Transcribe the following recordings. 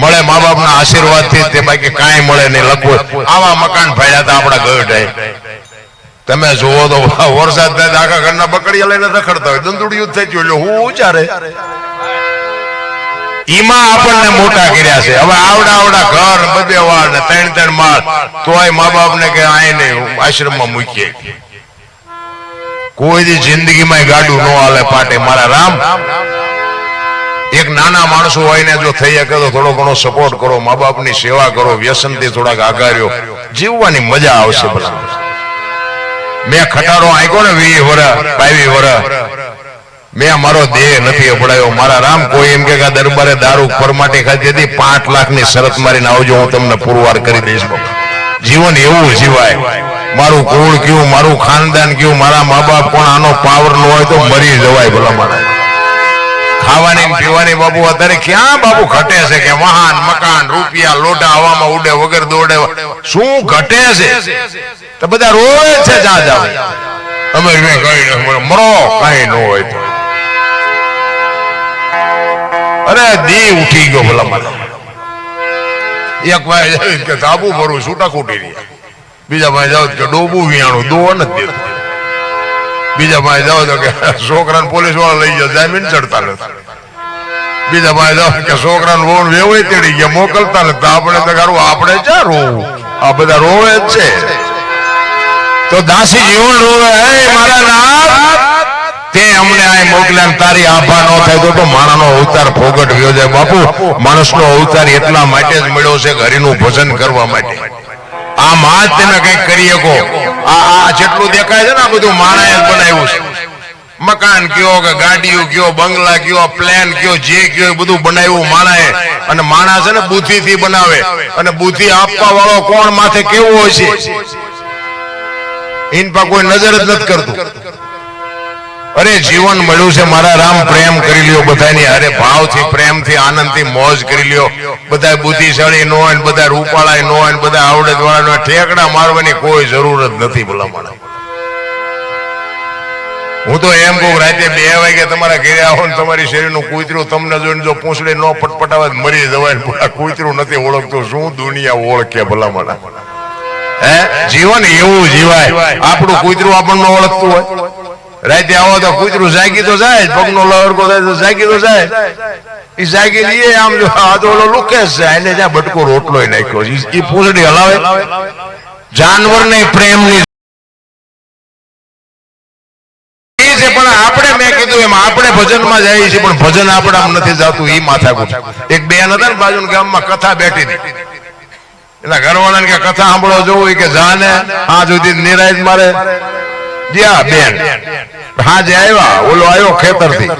મળે મા બાપના આશીર્વાદથી તે બાકી કાંઈ મળે નહીં લગભગ આવા મકાન ભાડ્યા હતા આપણા ગઢે તમે જુઓ તો વરસાદ થાય આખા ઘરના બકડીયા લઈને રખડતા હોય. દંદુડિયું થઈ ગયું. એટલે હું ઉચારે ઈમાં આપણને મોટા કર્યા છે. હવે આવડા આવડા ઘર, બધે વાળ ને ત્રણ ત્રણ માળ. તોય મા બાપ ને કે આય નહીં આશ્રમમાં મૂકીએ. કોઈ જિંદગીમાં ગાડું ન હાલે પાટે. મારા રામ એક નાના માણસો હોય ને જો થઈ શકે તો થોડો ઘણો સપોર્ટ કરો મા બાપની સેવા કરો, વ્યસનથી થોડાક આગાર્યો જીવવાની મજા આવશે મેં ખટારો આંક્યો ને વી વર બાવી વર મેં મારો દેહ નથી અપડાયો મારા રામ કોઈ એમ કે દરબારે દારૂ પરમાટી ખાધી હતી પાંચ લાખની શરત મારીને આવજો, હું તમને પુરવાર કરી દઈશ જીવન એવું જીવાય. મારું કુળ કયું, મારું ખાનદાન કયું, મારા મા બાપ કોણ, આનો પાવર નો હોય તો મરી જવાય ભલા મારા ખાવાની પીવાની બાબુ અત્યારે ક્યાં બાબુ ઘટે છે કે વાહન, મકાન, રૂપિયા લોટા હવામાં ઉડે વગર દોડે શું ઘટે છે? તો બધા રોવે છે જા જા. અમે કઈ મરો, કઈ ન હોય તો. અરે દી ઉઠી ગયો ભલા મારા એક ભાઈ કે સાબુ ભરું છૂટા ખૂટી રહ્યા. બીજા ભાઈ જાવ કે, ડોબું વિયાણું દો નથી દેતું. બીજા ભાઈ જાઓ તો કે છોકરાને પોલીસવાળા લઈ જાય જામીન ચડતા નથી. બીજા ભાઈ જાઓ કે છોકરાને વોણ વેવાય તેડી ગયા, મોકલતા નથી. આપણે તો કરું આપણે ચા રોવું? આ બધા રોવે જ છે. તો દાસી જીવન રોવે. હે મારા નાથ, તે અમને આ મોકલ્યા તારી આભા ન થાય તો માણાનો અવતાર ફોગટ ગયો છે બાપુ, માણસનો અવતાર એટલા માટે જ મળ્યો છે હરિનું ભજન કરવા માટે. આ માં જ તમે કંઈક કરી શકો. આ જેટલું દેખાય છે ને, આ બધું માણાએ બનાવ્યું છે. મકાન કયો કે ગાડીઓ કયો, બંગલા કયો, પ્લેન કયો, જે કયો બધું બનાવ્યું માણાએ. અને માણસ છે ને બુદ્ધિ થી બનાવે. અને બુદ્ધિ આપવા વાળો કોણ માથે કેવો હોય છે? ઇન પર કોઈ નજર જ નથી કરતું. અરે જીવન મળ્યું છે મારા રામ પ્રેમ કરી લ્યો બધાની. અરે ભાવથી પ્રેમથી આનંદથી મોજ કરી લ્યો. બધા બુદ્ધિશાળી નો હોય બધા રૂપાળા નો હોય બધા આવડત વાળા ઠેકડા મારવાની કોઈ જરૂર જ નથી ભલા માણસ હું તો એમ કહું રાતે બે વાગે તમારા ઘરે આવો ને તમારી શરીરનું કૂતરું તમને જોઈને જો પૂંછડે ન પટપટાવે મરી જવાય કૂતરું નથી ઓળખતું. શું દુનિયા ઓળખે ભલા માણસ હે? જીવન એવું જીવાય. આપણું કૂતરું આપણને ઓળખતું હોય. રાતે આવો તો કૂતરું જાગી તો જાય પગનો લહરકો થાય તો જાગી તો જાય. એ જાગી લઈએ આમ જો આ તો ઓલો લુકે છે એને જ્યાં બટકો રોટલો નાખ્યો એ પૂંછડી હલાવે. જાનવર ને પ્રેમની પણ આપણે મેં કીધું એમ આપણે ભજનમાં જઈએ છીએ પણ ભજન આપણામાં નથી જાતું એ માથા માથાકૂટ. એક બેન હતા ને બાજુ ગામમાં કથા બેઠી હતી. એના ઘરવાળાને કે કથા સાંભળો જોવું કે જાને આ સુધી નિરાયત મારે. જ્યાં બેન. હાજે આવ્યા. ઓલો આવ્યો ખેતરથી.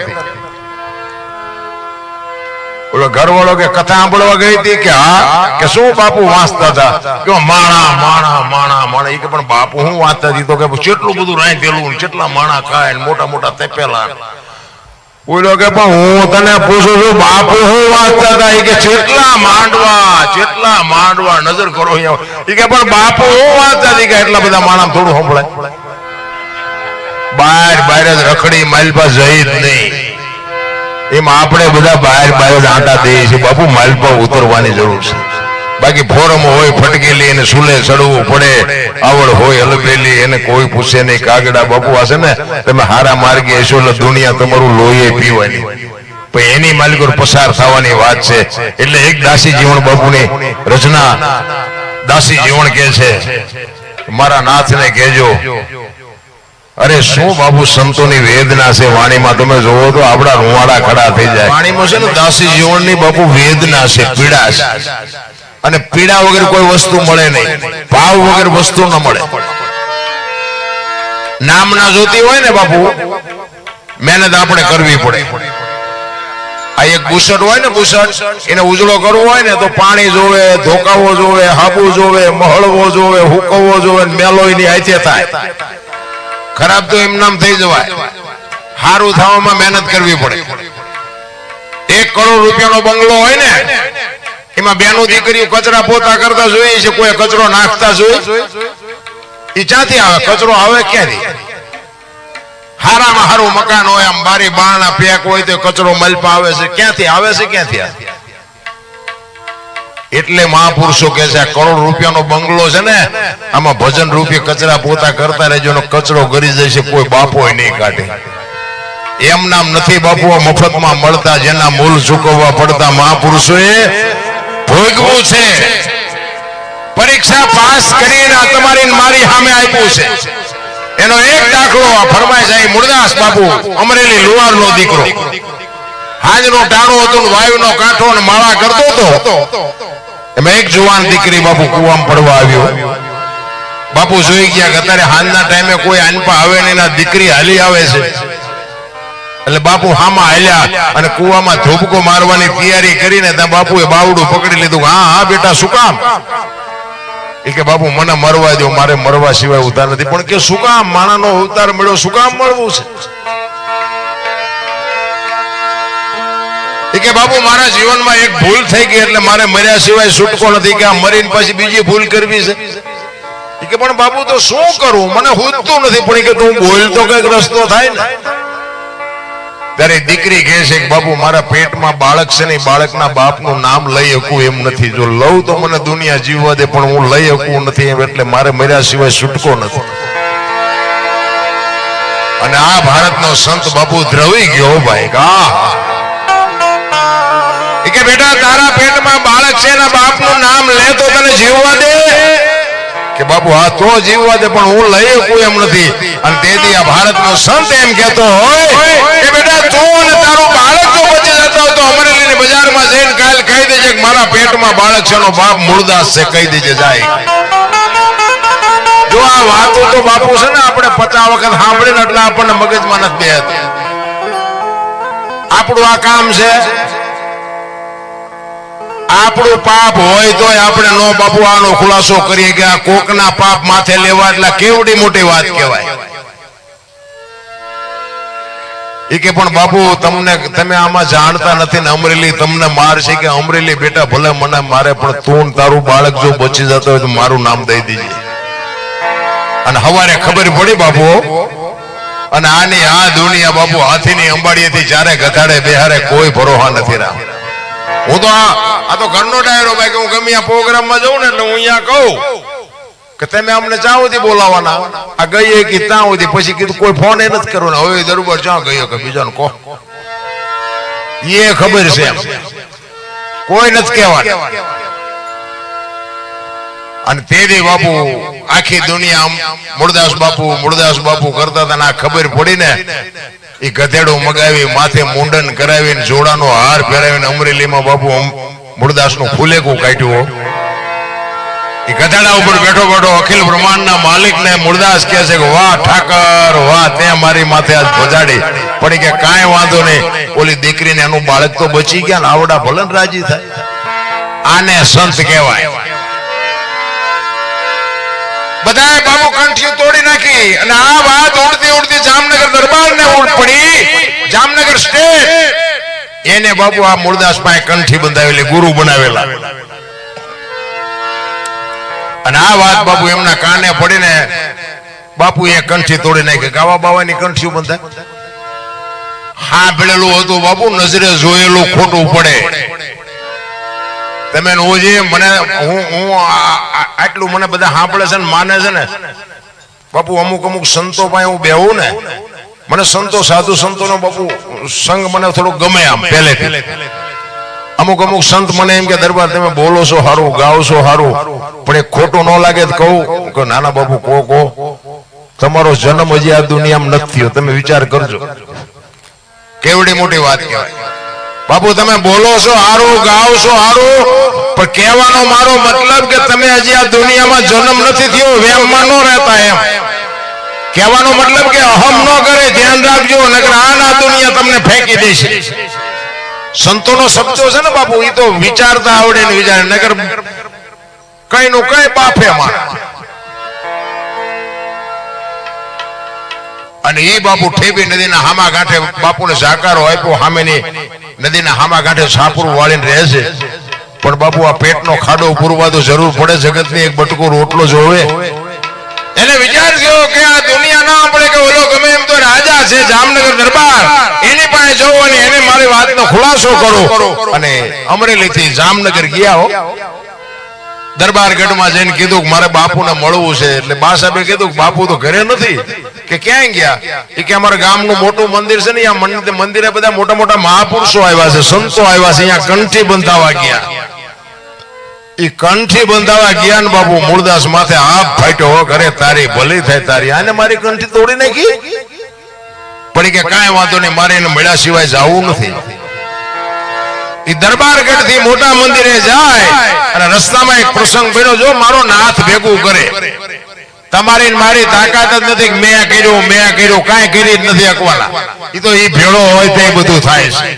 ઓલો ઘરવાળો કે કથા સાંભળવા ગઈ હતી કે હા, કે શું બાપુ વાંચતા હતા? કે માણા માણા માણા માણા. એ કે, પણ બાપુ હું વાંચતા તો કે, કેટલું બધું રાંધેલું કેટલા માણા ખાય મોટા મોટા તપેલા બોલ્યો કે, પણ હું તને પૂછું છું, બાપુ હું વાંચતા હતા? કે કેટલા માંડવા કેટલા માંડવા, નજર કરો ઈ કે, પણ બાપુ હું વાંચતા કે, એટલા બધા માણા થોડું સંભળાય. બહાર બહાર જ રખડી માલપા જઈ જ નહીં. એમાં આપણે બધા બહાર બહાર જ આંટા દઈએ છીએ. બાપુ માલપા ઉતરવાની જરૂર છે. બાકી ફોરમ હોય ફટકેલી એને સુલે ચડવું પડે. આવડ હોય હલબેલી એને કોઈ પૂછે નહીં. કાગડા, બાપુ હશે ને, તમે હારા માર્ગે હશો, એટલે દુનિયા તમારું લોહી પીવાની. પણ એની માલિકો પસાર થવાની વાત છે. એટલે એક દાસી જીવન બાપુની રચના દાસી જીવન કે છે. મારા નાથને કહેજો અરે શું બાબુ સંતોની વેદના છે વાણીમાં તમે જોવો તો આપણા રૂવાડા ખડા થઈ જાય. વાણીમાં છે ને દાસી જીવનની બાપુ વેદના છે પીડા છે. અને પીડા વગર કોઈ વસ્તુ મળે નહીં. ભાવ વગર વસ્તુ ન મળે. નામ ના જોતી હોય ને બાપુ મહેનત આપણે કરવી પડે. આ એક બુસટ હોય ને બુસટ એને ઉજળો કરવો હોય ને તો પાણી જોવે ધોકાવો જોવે હાબુ જોવે મહળવો જોવે હુકવો જોવે મેલોયની આયતે થાય. ખરાબ તો એમ નામ થઈ જવાય. સારું થવામાં મહેનત કરવી પડે. એક કરોડ રૂપિયાનો બંગલો હોય ને, એમાં બેનો દીકરીઓ કચરા પોતા કરતા જોઈએ છે, કોઈ કચરો નાખતા જોઈ. એ ક્યાંથી આવે? કચરો આવે ક્યાંથી? હારામાં હારું મકાન હોય, આમ બારી બારણા પેક હોય તો કચરો મલપા આવે છે. ક્યાંથી? આવે છે ક્યાંથી? આવે એટલે મહાપુરુષો કે છે કરોડ રૂપિયાનો બંગલો છે ને, આમાં ભજન રૂપે કચરા પોતા કરતા રહેજો કચરો ગરી જશે, કોઈ બાપો નહીં કાઢે. એમ નામ નથી બાપુ મફતમાં મળતા જેના મૂલ ચૂકવવા પડતા મહાપુરુષોએ ભોગવું છે. પરીક્ષા પાસ કરીને તમારી મારી સામે આપ્યું છે. એનો એક દાખલો ફરમાય જાય મુરદાસ બાપુ, અમરેલી લુહારનો દીકરો. હાજનો ટાણો હતો વાયુનો કાંઠો ને માળા કરતો હતો. એમાં એક જુવાન દીકરી બાપુ કુવામ પડવા આવ્યો. બાપુ જોઈ ગયા કે અત્યારે હાલના ટાઈમે કોઈ આનપા આવે ને એના દીકરી હાલી આવે છે. એટલે બાપુ હામાં હાલ્યા અને કુવામાં ધોબકો મારવાની તૈયારી કરીને ત્યાં બાપુએ બાવડું પકડી લીધું હા હા, બેટા, શું કામ? એ કે, બાપુ, મને મરવા દો મારે મરવા સિવાય ઉતાર નથી. પણ કે, શું કામ? માણાનો અવતાર મળ્યો, શું કામ મળવું છે? કે બાપુ, મારા જીવનમાં એક ભૂલ થઈ ગઈ એટલે મારે મર્યા સિવાય છૂટકો નથી. કે આ મરીને પછી બીજી ભૂલ કરવી છે? કે પણ બાપુ, તો શું કરું? મને હુજતું નથી. પણ કે તું બોલ કંઈક રસ્તો થાય ને. ત્યારે દીકરી કહે છે કે, બાપુ, મારા પેટમાં બાળક છે ને બાળકના બાપનું નામ લઈ શકું એમ નથી. જો લઉં તો મને દુનિયા જીવવા દે, પણ હું લઈ શકું નથી એમ, એટલે મારે મર્યા સિવાય છૂટકો નથી. અને આ ભારતનો સંત બાપુ દ્રવી ગયો ભાઈ. કે બેટા, તારા પેટમાં બાળક છે એના બાપનું નામ લે તો તને જીવવા દે. કે બાપુ, આ તો જીવવા દે, પણ હું લઈ શકું એમ નથી. અને તેથી આ ભારતનો સંત એમ કહેતો હોય કે બેટા, તું અને તારું બાળક જો બચી જતો તો અમરેલીની બજારમાં જઈને કાલ કહી દેજે કે મારા પેટમાં બાળક છે એનો બાપ મૂળદાસ છે, કહી દેજે જાય. જો આ વાતો તો બાપુ છે ને આપણે પચાસ વખત સાંભળીને એટલે આપણને મગજમાં નથી બે આપણું આ કામ છે આપણું પાપ હોય તો આપણે નો બાપુ આનો ખુલાસો કરીએ કે આ કોકના પાપ માથે લેવા એટલે કેવડી મોટી વાત કહેવાય. એ કે પણ બાપુ, તમને, તમે આમાં જાણતા નથી ને અમરેલી તમને મારશે કે અમરેલી બેટા ભલે મને મારે, પણ તું તારું બાળક જો બચી જતો હોય તો મારું નામ દઈ દીજે. અને હવારે ખબર પડી બાપુ, અને આની આ દુનિયા બાપુ હાથીની અંબાડીએથી જ્યારે ગધાડે બેહારે કોઈ ભરોહા નથી રામ. હું તો આ તો ઘરનો ડાયરો ભાઈ કે હું ગમે આ પ્રોગ્રામમાં જઉં ને એટલે હું અહીંયા કહું કે તમે અમને ચા સુધી બોલાવાના આ ગઈએ કે ત્યાં સુધી. પછી કીધું કોઈ ફોન એ નથી કરવાનો હવે દરબાર ચા ગયો કે બીજાને કહો. એ ખબર છે કોઈ નથી કહેવાનું. અને તેથી બાપુ આખી દુનિયા મુરદાસ બાપુ મુરદાસ બાપુ કરતા હતા આ ખબર પડી ને એ ગધેડો મગાવી, માથે મુંડન કરાવીને જોડાનો હાર પહેરાવીને અમરેલીમાં બાપુ મુરદાસનું ફૂલેકું કાઢ્યું. એ ગધેડા ઉપર બેઠો બેઠો અખિલ બ્રહ્માંડના માલિક ને મુરદાસ કહે છે કે, વાહ, ઠાકર, વાહ, તે મારી માથે આજ ભજાડી. પણ કે, કાંઈ વાંધો નહીં. ઓલી દીકરીને એનું બાળક તો બચી ગયા ને આવડા ભલન રાજી થાય. આને સંત કહેવાય. બધાએ બાબુ કંઠી તોડી નાખી અને આ વાત ઉડતી ઉડતી જામનગર દરબાર ને ઉડ પડી જામનગર સ્ટેટ એને બાપુ આ મુરદાસ પાસે કંઠી બંધાવેલી, ગુરુ બનાવેલા. અને આ વાત બાપુ એમના કાને પડીને બાપુ એ કંઠી તોડી નાખી. ગાવા બાવાની કંઠી બંધાય? હા, ભેળેલું હતું બાપુ, નજરે જોયેલું ખોટું પડે. તમે રોજે મને, હું હું આટલું મને બધા સાંભળે છે ને, માને છે ને? બાપુ અમુક અમુક સંતો પાસે હું બેહું ને મને સંતો, સાધુ સંતોનો બાપુ સંગ મને થોડો ગમે આમ, પહેલેથી. અમુક અમુક સંત મને એમ કે, દરબાર, તમે બોલો છો સારું ગાઓ છો સારું પણ એ ખોટું ન લાગે તો કહું કે, નાના બાપુ કો કો તમારો જન્મ હજી આ દુનિયામાં નથી થયો, તમે વિચાર કરજો. કેવડી મોટી વાત કહેવાય. બાપુ, તમે બોલો છો હારું, ગાઓ છો હારું, પણ કહેવાનો મારો મતલબ કે તમે હજી આ દુનિયામાં જન્મ નથી થયો વેમમાં ન રહેતા એમ. કહેવાનો મતલબ કે અહમ ન કરે ધ્યાન રાખજો નકર આ ના દુનિયા તમને ફેંકી દેશે સંતોનો શબ્દો છે ને બાપુ એ તો વિચારતા આવડે ને વિચાર. નગર કઈ નું કઈ બાફે અને એ બાપુ ઠેબી નદીના હામા કાંઠે બાપુને સાકારો આપ્યો સામેની નદીના હામા કાંઠે સાપરું વાળીને રહે છે. પણ બાપુ આ પેટનો ખાડો પૂરવા તો જરૂર પડે, જગતની એક બટકો રોટલો જોવે. એને વિચાર થયો કે આ ના પડે કે ઓલો ગમે એમ તો રાજા છે, જામનગર દરબાર. એની પાસે જવું અને એને મારી વાતનો ખુલાસો કરો. અને અમરેલીથી જામનગર ગયા હો. દરબાર ગઢમાં જઈને કીધું કે મારે બાપુને મળવું છે. એટલે બા સાહેબે કીધું કે બાપુ તો ઘરે નથી. કે ક્યાંય ગયા? એ કે અમારા ગામનું મોટું મંદિર છે ને અહીંયા મંદિરે બધા મોટા મોટા મહાપુરુષો આવ્યા છે, સંતો આવ્યા છે, અહીંયા કંઠી બંધાવા ગયા. ઈ કંઠી બંધાવા ગયા બાપુ મૂળદાસ માથે આપ ફાટ્યો હો, ઘરે તારી ભલી થાય તારી. આને મારી કંઠી તોડી નાખી? પણ કે કાંઈ વાંધો નહીં, મારે એને મળ્યા સિવાય જવું નથી. એ દરબારગઢથી મોટા મંદિરે જાય અને રસ્તામાં એક પ્રસંગ બન્યો, જો મારો નાથ ભેગું કરે. તમારી મારી તાકાત જ નથી મેં કર્યું મેં કર્યું, કાંઈ કરી જ નથી અકવાના એ તો એ ભેળો હોય તે બધું થાય છે.